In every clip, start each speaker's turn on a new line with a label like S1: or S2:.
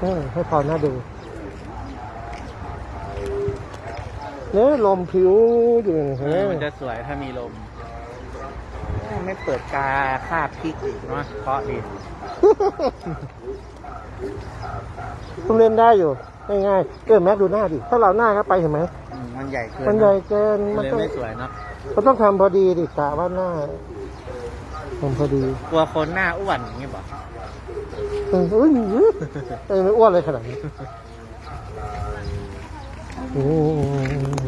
S1: เออให้พอหน้าดูเนี่ยลมผิวอยู่เห็นไหม
S2: มันจะสวยถ้ามีลม ไม่เปิดกาคาบพริกอีกเนาะเพราะดี
S1: คุณเล่นได้อยู่ง่ายๆเออแม็กดูหน้าดิถ้าเราหน้าเข้าไปเห็นไหม
S2: อืมมันใหญ่เกิน
S1: มันใหญ่เกิน
S2: มั
S1: มันน
S2: เลย
S1: ต้อง
S2: ไม่สวยเนาะ
S1: มันต้องทำพอดีดิกะว่าหน้าทำพอดี
S2: กลัวคนหน้าอ้วนอย่างนี้บอก
S1: เอออุ้ยเออไม่อ้วนเลยขนาดนี้อืม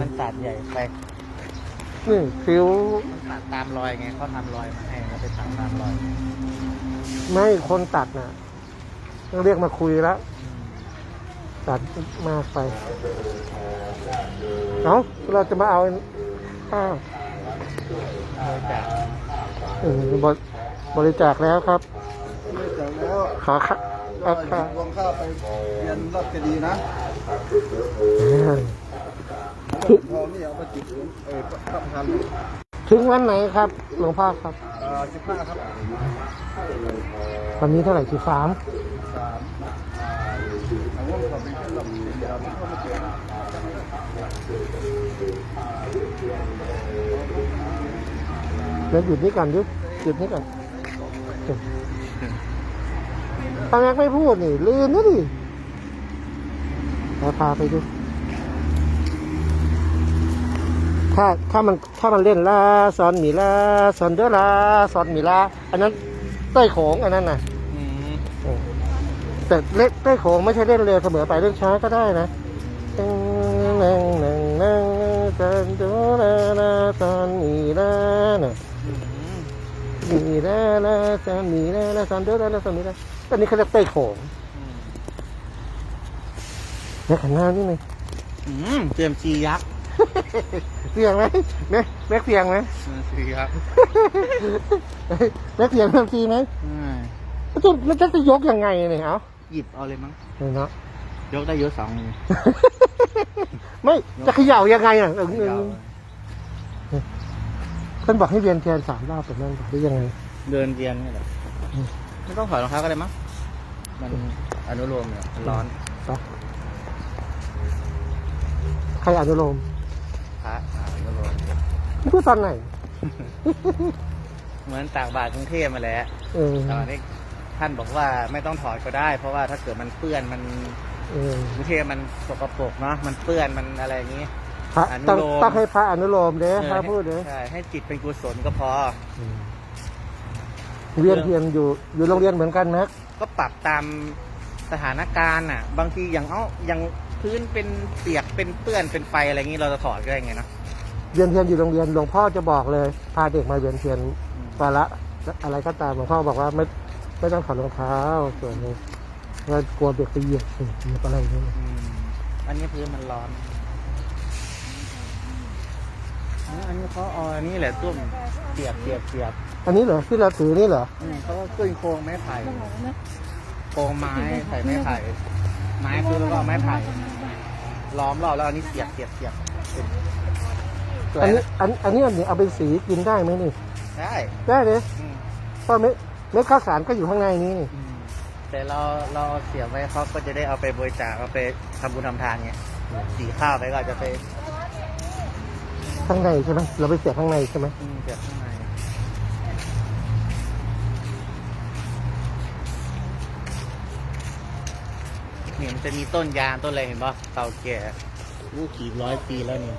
S2: มันตัดใหญ่ไป
S1: นี่ผิว
S2: มันตัดตามรอยไงเขาทำรอยมาให้แล้วไปตัดตามรอย
S1: ไม่คนตัดน่ะต้องเรียกมาคุยแล้วตัดมากไปเอ้าเราจะมาเอาข้าว
S2: เลยจาก
S1: เออบริจาคแล้วครับ อค่า
S3: ก็
S1: เอาค่า
S3: รวมค่าไปเรียนรับคดีนะ
S1: อ่า
S3: ทองนี่เอาไปจิตหลวงเออพระประธาน
S1: ถึงวันไหนครับหลวงพ่อครับ
S3: อ่าสิบห้าครับ
S1: วันนี้เท่าไหร่สาม
S3: สามแล้
S1: วหยุดนี่ก่อนยุดหยุดนี่ก่อน ตาแม็กไม่พูดนี่ ลืมนะดิเราพาไปดู ถ้าถ้ามันถ้ามันเล่นลาซอนหมีลาซอนเดอลาซอนหมีลา อันนั้นเต้ยโขงอันนั้นน่ะ
S2: อืม
S1: แต่เล่นเต้ยโขงไม่ใช่เล่นเร็วเสมอไปเล่นช้าก็ได้นะนังนังนังนังซอนเดอลาลาซอนหมีลาน่ะ
S2: อืม
S1: หมีลาลาซอนหมีลาลาซอนเดอลาลาซอนหมีลาอันนี้เขาเรียกเต้ยโขง
S2: อืม
S1: แม่ขันหน้านี่ไง
S2: อืมเตรียมจียักษ์
S1: เสียงไหมแม่แม่เสียงไหม
S2: จียักษ์
S1: แม่เสียงทันทีไหม
S2: อืม
S1: แล้วจะแล้วจะจะยกยังไงเนี่ยเอา
S2: หยิบเอาเลยมั้ง
S1: เนี่ยเนาะ
S2: ยกได้เยอะสองมือ
S1: ไม่จะเขย่ายังไงอะ เออ
S2: เขย่า
S1: เพิ่นบอกให้เรียนเทียนสามรอบแบบนั้นหรือยังไง
S2: เดินเวียนนี่แหละ
S1: อืม
S2: ไม่ต้องถอดรองเท้าก็ได้มั้งมันอนุโลมเนี่ยมันร้อน
S1: ไปใครอนุโลม
S2: พระอ่าอนุโลม
S1: นี่พูดตอนไหน
S2: เหมือนตากบาตรกรุงเทพมาแหล้ว
S1: เออ
S2: ตอนนี้ท่านบอกว่าไม่ต้องถอดก็ได้ เพราะว่าถ้าเกิดมันเปื้อนมัน
S1: เออก
S2: รุงเทพมันสกปรกเนาะมันเปื้อนมันอะไรอย่างนี้
S1: พระ
S2: อนุ
S1: ต้อง
S2: โลม
S1: ต้องให้พระอนุโลมเด้พระพูดเด้
S2: ใช่ให้จิตเป็นกุศลก็พอ
S1: อืมเรียนเทียนอยู่อยู่โรงเรียนเหมือนกันไหม
S2: ก็ปรับตามสถานการณ์อะ บางทีอย่างเอ้าอย่างพื้นเป็นเปียกเป็นเปื้อนเป็นไฟอะไรอย่างนี้เราจะถอดก็ได้ไงเนาะ
S1: เรียนเทียนอยู่โรงเรียนหลวงพ่อจะบอกเลย พาเด็กมาเรียนเทียนวาระอะไรก็ตามหลวงพ่อบอกว่าไม่ไม่ต้องถอดรองเท้าส่วนหนึงว่ากลัวเด็กไปเหยียบเหยียบอะไรอย่างเงี้ย
S2: อืมอันนี้พื้นมันร้อน อ๋ออันนี้เขาเอาอันนี้แหละตุ้มเปียกเปียกเปียก
S1: อันนี้เหรอที่เราถือนี่เหรอ
S2: อืมเขาก็ขึ้นโครงไม้ไผ่โครงไม้ใส่ไม้ไผ่ไม้คือแล้วก็เอาไม้ไผ่ล้อมรอบแล้วอันนี้เสียบเสียบเสียบเป็นสวย
S1: อันนี้
S2: นะ
S1: อันอันนี้อันนี้เอาไปสีกินได้ไหมนี่
S2: ได้
S1: ได้เลย
S2: อืม
S1: เพราะเม็ดเม็ดข้าวสารก็อยู่ข้างในนี้นี่
S2: อืมแต่เราเราเอาเสียบไว้เขาก็จะได้เอาไปบริจาคเอาไปทำบุญทำทานไงสีข้าวไปก็อาจจะไป
S1: ข้างในใช่ไหมเราไปเสียบข้างในใช่ไหม
S2: อืมเสียบข้างในเนี่ยมันจะมีต้นยางต้นอะไรเห็นปะเก่าแก่ลูกกี่ร้อยปีแล้วนี่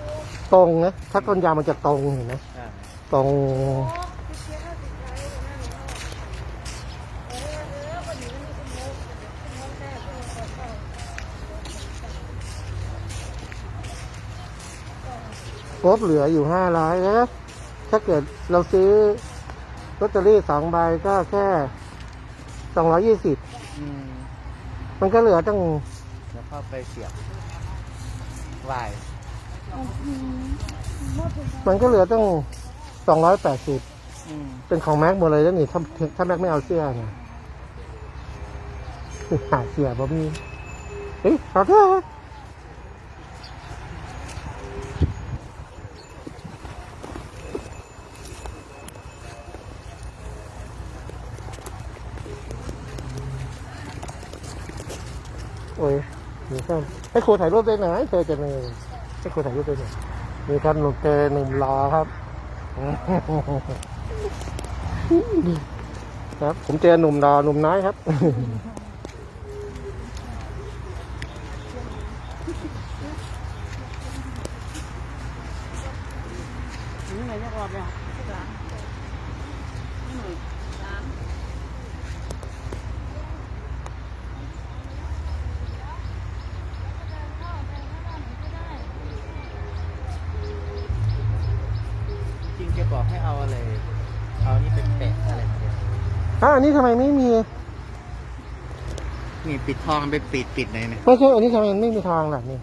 S1: ตรงนะถ้าต้นยางมันจะตรงเห็นไหม
S2: อ่า
S1: ตรง งบเหลืออยู่ห้าร้อยนะถ้าเกิดเราซื้อลอตเตอรี่สองใบก็แค่สองร้อยี่สิบ
S2: อืม
S1: มันก็เหลือตั้ง
S2: แล้วก็ไปเสียบวาย
S1: มันก็เหลือตั้งสองร้อยแปดสิบ
S2: อืม
S1: เป็นของแม็กหมดเลยแล้วนี่ถ้าถ้าแม็กไม่เอาเสื้อเนี่ยหาเสื้อบ่มีเฮ้ยขอโทษ โอ้ยมีครับให้ครูถ่ายรูปได้ไหมเธอจะมีให้ครูถ่ายรูปได้ไหมมีครับหนุ่มเจอหนุ่มรอครับ ครับ ผมเจอหนุ่มรอหนุ่มน้อยครับ
S4: นี่ไงจะออก
S2: เนี่ย
S1: อ้าวอันนี้ทำไมไม่มี
S2: นี่ปิดทองไปปิดปิดไหนเนี่ย
S1: ไม่ใช่ อันนี้ทำไมมันไม่มีทางล่ะนี่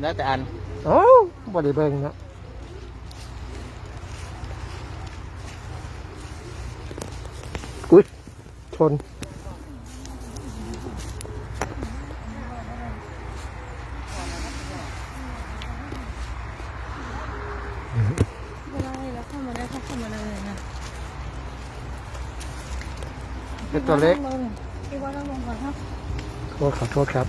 S2: แล้วแต่อัน
S1: เอ้าวบริเบิงนะอุ้ยชน
S4: เวลาเราเข้ามาได้เข้ามาเลยนะ
S1: เป็นตัวเล็ก
S4: พี่ว่าต้องลงก่อนครับ
S1: โทษขอโทษครับ